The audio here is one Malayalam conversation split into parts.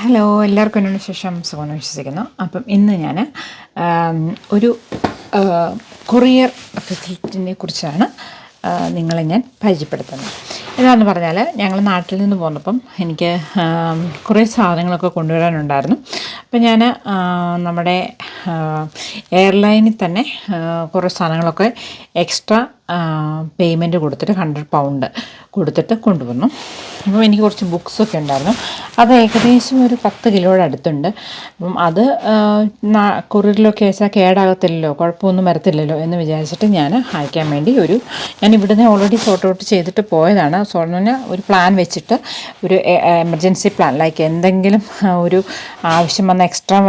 ഹലോ എല്ലാവർക്കും എന്നോട് ശേഷം സുഖം വിശ്വസിക്കുന്നു. അപ്പം ഇന്ന് ഞാൻ ഒരു കൊറിയർ ഫെസിലിറ്റിനെ കുറിച്ചാണ് നിങ്ങളെ ഞാൻ പരിചയപ്പെടുത്തുന്നത്. എന്താണെന്ന് പറഞ്ഞാൽ ഞങ്ങൾ നാട്ടിൽ നിന്ന് പോന്നപ്പം എനിക്ക് കുറേ സാധനങ്ങളൊക്കെ കൊണ്ടുവരാനുണ്ടായിരുന്നു. അപ്പം ഞാൻ നമ്മുടെ എയർലൈനിൽ തന്നെ കുറേ സാധനങ്ങളൊക്കെ എക്സ്ട്രാ പേയ്മെന്റ് കൊടുത്തിട്ട് ഹൺഡ്രഡ് പൗണ്ട് കൊടുത്തിട്ട് കൊണ്ടുവന്നു. അപ്പം എനിക്ക് കുറച്ച് ബുക്സൊക്കെ ഉണ്ടായിരുന്നു. അത് ഏകദേശം ഒരു പത്ത് കിലോയുടെ അടുത്തുണ്ട്. അപ്പം അത് കൊറിയറിലൊക്കെ അയച്ചാൽ കേടാകത്തില്ലല്ലോ കുഴപ്പമൊന്നും വരത്തില്ലല്ലോ എന്ന് വിചാരിച്ചിട്ട് ഞാൻ അയക്കാൻ വേണ്ടി ഒരു ഞാൻ ഇവിടുന്ന് ഓൾറെഡി സോർട്ട് ഔട്ട് ചെയ്തിട്ട് പോയതാണ്. സോ എന്ന് ഒരു പ്ലാൻ വെച്ചിട്ട് ഒരു എമർജൻസി പ്ലാൻ ലൈക്ക് എന്തെങ്കിലും ഒരു ആവശ്യം വന്ന എക്സ്ട്രാ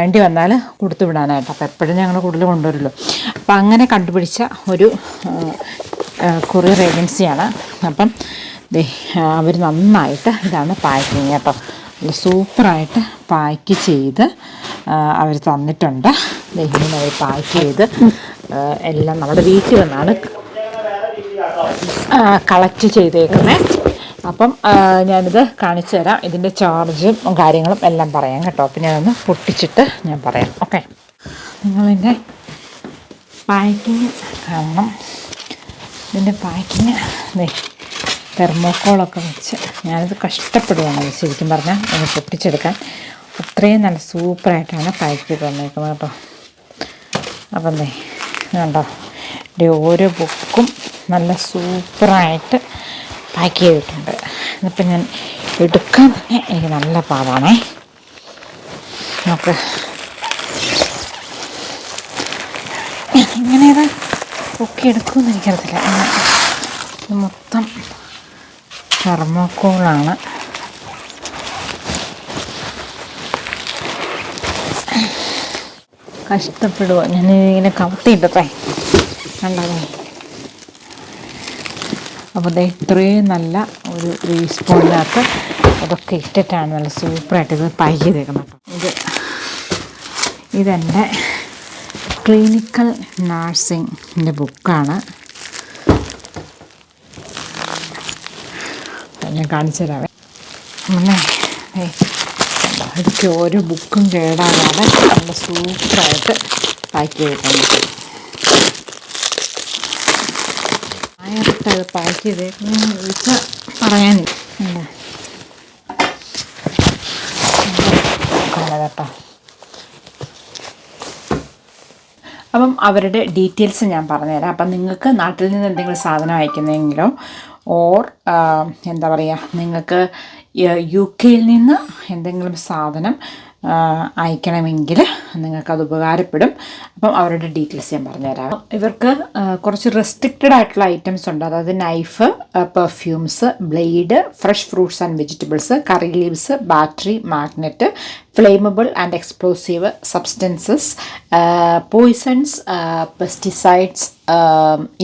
വേണ്ടി വന്നാൽ കൊടുത്തു വിടാനായിട്ട്. അപ്പോൾ എപ്പോഴും ഞങ്ങൾ കൂടുതൽ കൊണ്ടുവരുമല്ലോ അപ്പം അങ്ങനെ കണ്ടുപിടിച്ച ഒരു കൊറിയർ ഏജൻസിയാണ് അപ്പം അവർ നന്നായിട്ട് ഇതാണ് പാക്കിങ് കേട്ടോ. സൂപ്പറായിട്ട് പാക്ക് ചെയ്ത് അവർ തന്നിട്ടുണ്ട്. ഇങ്ങനെ അവർ പാക്ക് ചെയ്ത് എല്ലാം നമ്മുടെ വീട്ടിൽ നിന്നാണ് കളക്ട് ചെയ്തേക്കുന്നത് അപ്പം ഞാനിത് കാണിച്ചു തരാം. ഇതിന്റെ ചാർജും കാര്യങ്ങളും എല്ലാം പറയാം കേട്ടോ. അപ്പം ഞാനൊന്ന് പൊട്ടിച്ചിട്ട് ഞാൻ പറയാം. ഓക്കെ നിങ്ങളിന്റെ പാക്കിങ് കാണണം. ഇതിന്റെ പാക്കിങ്. തെർമോക്കോളൊക്കെ വെച്ച് ഞാനത് കഷ്ടപ്പെടുകയാണ് അത് ശരിക്കും പറഞ്ഞാൽ ഒന്ന് പൊട്ടിച്ചെടുക്കാൻ. അത്രയും നല്ല സൂപ്പറായിട്ടാണ് പാക്ക് ചെയ്ത് തന്നേക്കുന്നത് കേട്ടോ. അപ്പം ദേ കണ്ടോ? ഇതിന്റെ ഓരോ ബുക്കും നല്ല സൂപ്പറായിട്ട് പാക്ക് ചെയ്തിട്ടുണ്ട്. ഇതിപ്പോൾ ഞാൻ എടുക്കാൻ തന്നെ എനിക്ക് നല്ല പാടാണേ നമുക്ക് എങ്ങനെ ഇത് പൊക്കി എടുക്കുമെന്ന് എനിക്കറിയത്തില്ല. ഇത് മൊത്തം തെർമോക്കോളാണ്. കഷ്ടപ്പെടുക ഞാൻ ഇങ്ങനെ കവത്തിയിട്ടേ കണ്ടതേ. അപ്പോൾ ദേ ഇത്രയും നല്ല ഒരു റീസ്പോണിനകത്ത് അതൊക്കെ ഇട്ടിട്ടാണ് നല്ല സൂപ്പറായിട്ട് ഇത് പൈ ചെയ്തേക്കുന്നത് ഇത് ഇതെന്റെ ക്ലിനിക്കൽ നഴ്സിംഗിന്റെ ബുക്കാണ്. ഞാൻ കാണിച്ചു തരാവേ. ഏ എനിക്ക് ഓരോ ബുക്കും കേടാകാതെ നമ്മൾ സൂപ്പറായിട്ട് പാക്ക് ചെയ്തിട്ടുണ്ട് ആയിട്ട് അത് പാക്ക് ചെയ്തേക്കുന്നു ചോദിച്ചാൽ പറയാനില്ല. കേട്ടോ? അപ്പം അവരുടെ ഡീറ്റെയിൽസ് ഞാൻ പറഞ്ഞുതരാം. അപ്പം നിങ്ങൾക്ക് നാട്ടിൽ നിന്ന് എന്തെങ്കിലും സാധനം അയക്കുന്നെങ്കിലോ ഓർ എന്താ പറയുക നിങ്ങൾക്ക് യു കെയിൽ നിന്ന് എന്തെങ്കിലും സാധനം അയക്കണമെങ്കിൽ നിങ്ങൾക്കത് ഉപകാരപ്പെടും. അപ്പം അവരുടെ ഡീറ്റെയിൽസ് ഞാൻ പറഞ്ഞുതരാം. ഇവർക്ക് കുറച്ച് റെസ്ട്രിക്റ്റഡ് ആയിട്ടുള്ള ഐറ്റംസ് ഉണ്ട്. അതായത് knife perfumes blade fresh fruits and vegetables curry leaves battery magnet flammable and explosive substances poisons pesticides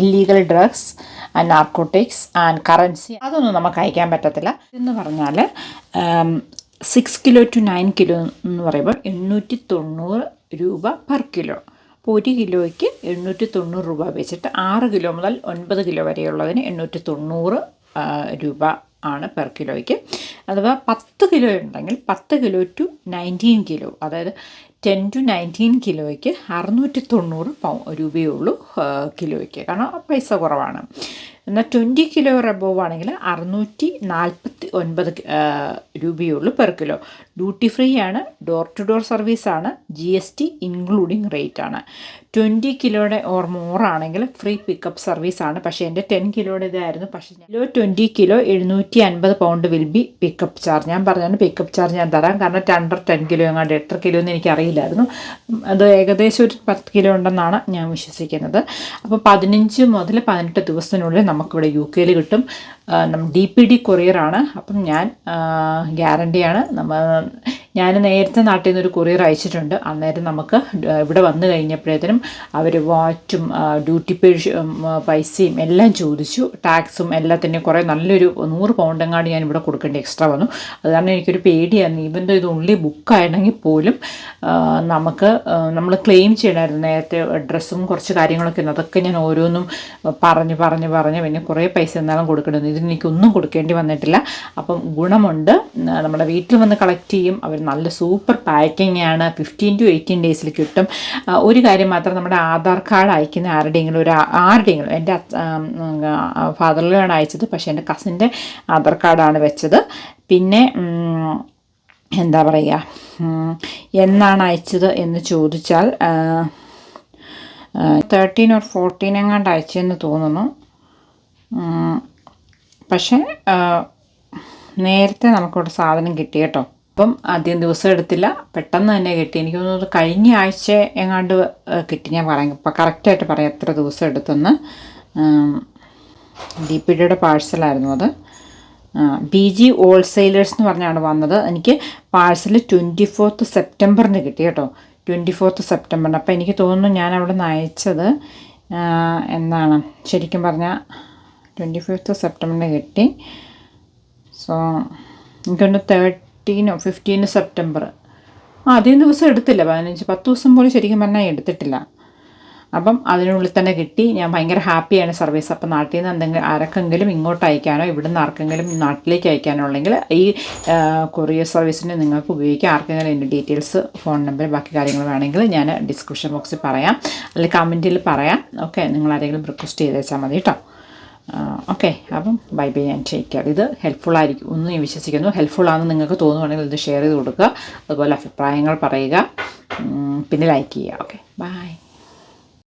illegal drugs and narcotics and currency അതൊന്നും നമുക്ക് അയക്കാൻ പറ്റത്തില്ല. എന്ന് പറഞ്ഞാൽ six kilo to nine kilo എന്ന് പറയുമ്പോൾ എണ്ണൂറ്റി തൊണ്ണൂറ് രൂപ പെർ കിലോ അപ്പോൾ ഒരു കിലോയ്ക്ക് എണ്ണൂറ്റി തൊണ്ണൂറ് രൂപ വെച്ചിട്ട് ആറ് കിലോ മുതൽ ഒൻപത് കിലോ വരെയുള്ളതിന് എണ്ണൂറ്റി തൊണ്ണൂറ് രൂപ ആണ് പെർ കിലോയ്ക്ക് അഥവാ പത്ത് കിലോ ഉണ്ടെങ്കിൽ പത്ത് കിലോ ടു നയന്റീൻ കിലോ അതായത് ടെൻ ടു നയന്റീൻ കിലോയ്ക്ക് അറുന്നൂറ്റി തൊണ്ണൂറ് പൗ രൂപയേ ഉള്ളൂ. കിലോയ്ക്ക്. കാരണം പൈസ കുറവാണ്. എന്നാൽ ട്വന്റി കിലോ റബോവ് ആണെങ്കിൽ അറുന്നൂറ്റി നാൽപ്പത്തി ഒൻപത് രൂപയുള്ളൂ പെർ കിലോ ഡ്യൂട്ടി ഫ്രീ ആണ് ഡോർ ടു ഡോർ സർവീസാണ് G S T including rate ആണ്. ട്വന്റി കിലോയുടെ ഓർ മോർ ആണെങ്കിൽ ഫ്രീ പിക്കപ്പ് സർവീസ് ആണ്. പക്ഷേ എന്റെ ടെൻ കിലോയുടെ ഇതായിരുന്നു. പക്ഷേ കിലോ ട്വന്റി കിലോ എഴുന്നൂറ്റി അൻപത് pound will be pickup charge ഞാൻ പറഞ്ഞാണ് പിക്കപ്പ് ചാർജ് ഞാൻ തരാം. കാരണം അണ്ടർ ടെൻ കിലോ എങ്ങാണ്ട് എത്ര കിലോ എന്ന് എനിക്ക് അറിയില്ലായിരുന്നു അത് ഏകദേശം ഒരു പത്ത് കിലോ ഉണ്ടെന്നാണ് ഞാൻ വിശ്വസിക്കുന്നത്. അപ്പോൾ പതിനഞ്ച് മുതൽ പതിനെട്ട് ദിവസത്തിനുള്ളിൽ നമുക്കിവിടെ യു കെയിൽ കിട്ടും. ഡി പി ഡി കൊറിയറാണ് അപ്പം ഞാൻ ഗ്യാരണ്ടിയാണ് നമ്മൾ ഞാൻ നേരത്തെ നാട്ടിൽ നിന്നൊരു കൊറിയർ അയച്ചിട്ടുണ്ട്. അന്നേരം നമുക്ക് ഇവിടെ വന്നു കഴിഞ്ഞപ്പോഴത്തേനും അവർ വാറ്റും ഡ്യൂട്ടി പേ പൈസയും എല്ലാം ചോദിച്ചു. ടാക്സും എല്ലാത്തിന്റെയും കുറേ നല്ലൊരു നൂറ് പൗണ്ടെങ്ങാണ്ട് ഞാൻ ഇവിടെ കൊടുക്കേണ്ടി എക്സ്ട്രാ വന്നു. അത് കാരണം എനിക്കൊരു പേടിയായിരുന്നു. ഈവൻ ഇത് ഉള്ളി ബുക്കായിരുന്നെങ്കിൽ പോലും നമുക്ക് നമ്മൾ ക്ലെയിം ചെയ്യണമായിരുന്നു നേരത്തെ ഡ്രസ്സും കുറച്ച് കാര്യങ്ങളൊക്കെ അതൊക്കെ ഞാൻ ഓരോന്നും പറഞ്ഞ് പറഞ്ഞ് പറഞ്ഞ് പിന്നെ കുറേ പൈസ എന്നാലും കൊടുക്കണമെന്ന് ഇതിന് എനിക്കൊന്നും കൊടുക്കേണ്ടി വന്നിട്ടില്ല. അപ്പം ഗുണമുണ്ട്. നമ്മുടെ വീട്ടിൽ വന്ന് കളക്ട് ചെയ്യും. അവർ നല്ല സൂപ്പർ പാക്കിംഗ് ആണ്. ഫിഫ്റ്റീൻ ടു എയ്റ്റീൻ ഡേയ്സിൽ കിട്ടും. ഒരു കാര്യം മാത്രം നമ്മുടെ ആധാർ കാർഡ് അയക്കുന്ന ആരുടെയെങ്കിലും ഒരു ആരുടെയെങ്കിലും എന്റെ ഫാദറിലാണ് അയച്ചത്. പക്ഷേ എന്റെ കസിന്റെ ആധാർ കാർഡാണ് വെച്ചത്. പിന്നെ എന്താ പറയുക? എന്നാണ് അയച്ചത് എന്ന് ചോദിച്ചാൽ തേർട്ടീൻ ഓർ ഫോർട്ടീൻ എങ്ങാണ്ട് അയച്ചെന്ന് തോന്നുന്നു. പക്ഷേ നേരത്തെ നമുക്കിവിടെ സാധനം കിട്ടി കേട്ടോ. അപ്പം ആദ്യം ദിവസം എടുത്തില്ല. പെട്ടെന്ന് തന്നെ കിട്ടി. എനിക്ക് തോന്നുന്നത് കഴിഞ്ഞ ആഴ്ച എങ്ങാണ്ട് കിട്ടി. ഞാൻ പറയാം. ഇപ്പം കറക്റ്റായിട്ട് പറയാം എത്ര ദിവസം എടുത്തെന്ന്. ഡി പി ഡിയുടെ പാഴ്സലായിരുന്നു അത്. ബി ജി ഹോൾസെയിലേഴ്സ് എന്ന് പറഞ്ഞാണ് വന്നത്. എനിക്ക് പാഴ്സൽ ട്വന്റി ഫോർത്ത് സെപ്റ്റംബറിന് കിട്ടി കേട്ടോ. ട്വന്റി ഫോർത്ത് സെപ്റ്റംബറിന് അപ്പോൾ എനിക്ക് തോന്നുന്നു ഞാൻ അവിടെ നിന്ന് അയച്ചത് എന്താണ് ശരിക്കും പറഞ്ഞാൽ ട്വന്റി ഫിഫ്ത്ത് സെപ്റ്റംബറിന് കിട്ടി. സോ എനിക്കൊന്ന് തേർട്ടീനോ ഫിഫ്റ്റീന് സെപ്റ്റംബർ ആ അധികം ദിവസം എടുത്തില്ല. പതിനഞ്ച് പത്ത് ദിവസം പോലും ശരിക്കും പറഞ്ഞാൽ എടുത്തിട്ടില്ല. അപ്പം അതിനുള്ളിൽ തന്നെ കിട്ടി. ഞാൻ ഭയങ്കര ഹാപ്പിയാണ് സർവീസ്. അപ്പം നാട്ടിൽ നിന്ന് എന്തെങ്കിലും ആരൊക്കെങ്കിലും ഇങ്ങോട്ട് അയക്കാനോ ഇവിടുന്ന് ആർക്കെങ്കിലും നാട്ടിലേക്ക് അയക്കാനോ ഉണ്ടെങ്കിൽ ഈ കൊറിയർ സർവീസിന് നിങ്ങൾക്ക് ഉപയോഗിക്കാം ആർക്കെങ്കിലും എന്റെ ഡീറ്റെയിൽസ് ഫോൺ നമ്പർ ബാക്കി കാര്യങ്ങൾ വേണമെങ്കിൽ ഞാൻ ഡിസ്ക്രിപ്ഷൻ ബോക്സിൽ പറയാം. അല്ലെങ്കിൽ കമന്റിൽ പറയാം. ഓക്കെ നിങ്ങൾ ആരെങ്കിലും റിക്വസ്റ്റ് ചെയ്തേച്ചാൽ മതി കേട്ടോ. ഓക്കെ അപ്പം ബൈ ബൈ ഞാൻ ചെയ്യിക്കാം ഇത് ഹെൽപ്ഫുൾ ആയിരിക്കും. ഒന്ന് ഞാൻ വിശ്വസിക്കുന്നു. ഹെൽപ്ഫുൾ ആണെന്ന് നിങ്ങൾക്ക് തോന്നുവാണെങ്കിൽ ഇത് ഷെയർ ചെയ്ത് കൊടുക്കുക. അതുപോലെ അഭിപ്രായങ്ങൾ പറയുക. പിന്നെ ലൈക്ക് ചെയ്യുക. Okay bye